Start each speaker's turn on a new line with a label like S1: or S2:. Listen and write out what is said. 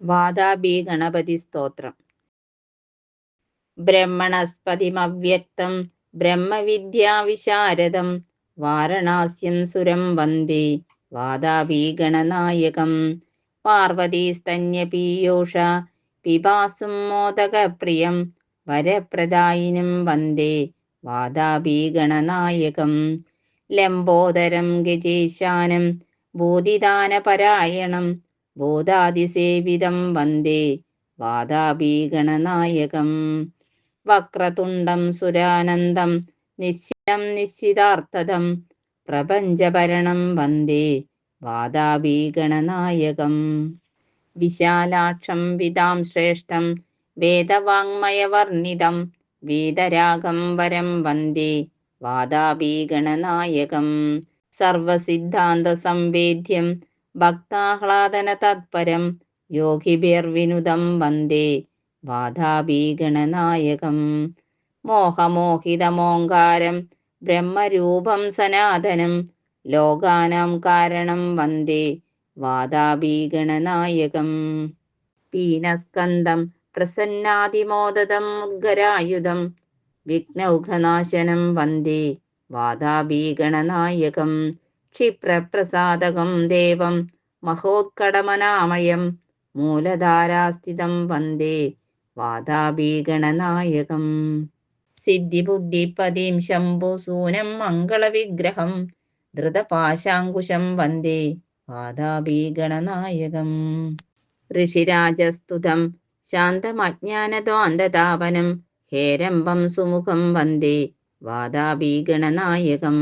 S1: വാതാബി ഗണപതി സ്തോത്രം ബ്രഹ്മണസ്പതിമവ്യക്തം ബ്രഹ്മവിദ്യാവിശാരദം വാരണാസ്യം സുരം വന്ദേ വാതാബി ഗണനായകം പാർവതീസ്തന്യപീയോഷ പിപാസും മോദകപ്രിയം വരപ്രദായിനും വന്ദേ വാതാബി ഗണനായകം ലംബോദരം ഗജേശാനം ബോധിദാനപരായണം ബോധാതിസേവിതം വന്ദേ വാതാബീഗണനായകം വക്രതുണ്ടം സുരാനന്ദം നിശ്ചിതം നിശ്ചിതാർത്ഥതം പ്രപഞ്ചഭരണം വന്ദേ വാതാബീഗണനായകം വിശാലാക്ഷം വിതാം ശ്രേഷ്ഠം വേദവാങ്മയവർണിതം വേദരാഗം വരം വന്ദേ വാതാബീഗണനായകം സർവസിദ്ധാന്ത സംവേദ്യം ഭക്താഹ്ലാദന തത്പരം യോഗിഭിർവിനുദം വന്ദേ വാധാബീഗണനായകം മോഹമോഹിതമോങ്കാരം ബ്രഹ്മരൂപം സനാതനം ലോകാനാം കാരണം വന്ദേ വാദാഭീഗണനായകം പീനസ്കന്ധം പ്രസന്നാതിമോദതം ഉദ്ഗരായുധം വിഘ്നൗഘനാശനം വന്ദേ വാതാബീഗണനായകം ക്ഷിപ്രപ്രസാദകം ദേവം മഹോത്കടമനാമയം മൂലധാരാസ്ഥിതം വന്ദേ വാതാബീഗണനായകം സിദ്ധിബുദ്ധിപതിം ശംഭുസൂനം മംഗളവിഗ്രഹം ധൃതപാശാങ്കുശം വന്ദേ വാതാബീഗണനായകം ഋഷിരാജസ്തുതം ശാന്തമജ്ഞാനദ്വാന്തതാപനം ഹേരംബം സുമുഖം വന്ദേ വാതാബീഗണനായകം